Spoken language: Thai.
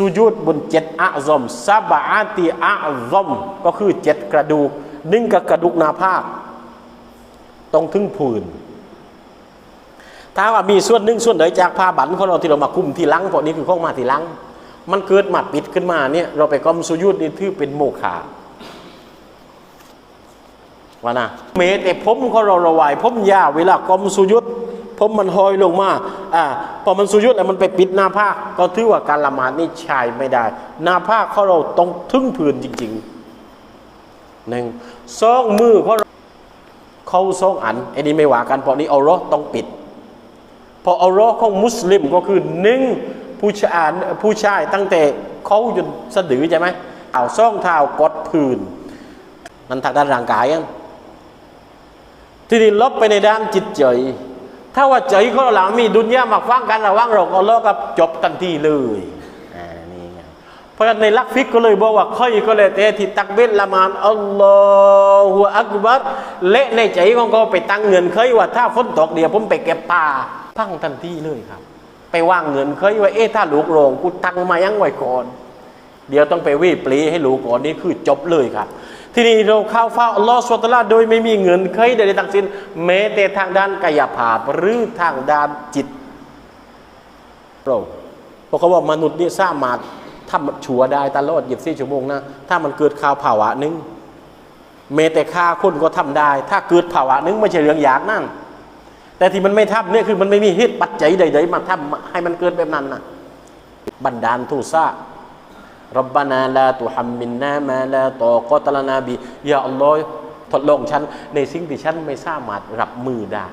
สุยุดบนเจ็ดอะซอมซาบะอาติอะซอมก็คือเจ็ดกระดูกหนึ่งกับกระดูกหนาภาคต้องถึงผืน ถ้าว่ามีส่วนหนึ่งส่วนใดจากผ้าบันของเราที่เรามาคุมที่ลังพวกนี้คือข้องมาที่ลัง มันเกิดมาปิดขึ้นมาเนี่ยเราไปกอมสุยุดนี่ถือเป็นโมฆะว่านะเมแต่ผมของเราระวายผมยาเวลากอมสุยุดผมมันหอยลงมา อ่าพอมันสุยุดแล้วมันไปปิดหน้าผ้าก็ถือว่าการละหมาดนี่ใช่ไม่ได้ หน้าผ้าคของเราต้องถึงผืนจริงๆหนึ่งสองมือของเราเขาสองอันไอ้นี่ไม่ว่ากันเพราะนี้เอารอต้องปิด พอเอารอของมุสลิมก็คือหนึ่งผู้ชายผู้ชายตั้งแต่เขาจนสะดือใช่ไหมเอาซ่องเท้ากดพื้นนั่นทางด้านร่างกายยังที่นี่ลบไปในด้านจิตใจ ถ้าว่าใจของเรามีดุนยามาฟังกันระว่างเรากับอัลเลอฮ์กับจบทันทีเลยอ่านี่ไงเพราะฉะนั้นในลักฟิกก็เลยบอกว่าค่อยก็เลยแต่ที่ตักเบ็ดละมานอัลลอฮฺอักบัรและในใจของเขาไปตั้งเงินเคยว่าถ้าฝนตกเดี๋ยวผมไปเก็บปลาพังทันทีเลยครับ ไปว่างเงินเคยว่าเอ๊ะถ้าลูกโรงกูตั้งมายังไว้ก่อน เดี๋ยวต้องไปวีปลีให้ลูกก่อนนี่คือจบเลยครับ ทีนี้เราเข้าเฝ้าอัลลอฮฺสุลตาราโดยไม่มีเงินเคยใดๆทั้งสิ้นแม้แต่ทางด้านกายภาพหรือทางด้านจิตเราเพราะเขาว่ามนุษย์นี่สามารถทำชั่วได้ตลอด24ชั่วโมงนะถ้ามันเกิดข่าวภาวะหนึงแม้แต่ฆ่าคนก็ทำได้ ถ้าเกิดภาวะหนึงไม่ใช่เรื่องยากนั่นแต่ที่มันไม่ทำเนี่ยคือมันไม่มีเหตุปัจจัยใด ๆ มาทำให้มันเกิดแบบนั้นนะบันดาลโทุ รบบานาลาตุฮัมมินนามาลาตอกตลานาบี อย่าอัลลอฮ์ทดลองฉันในสิ่งที่ฉันไม่สามารถรับมือได้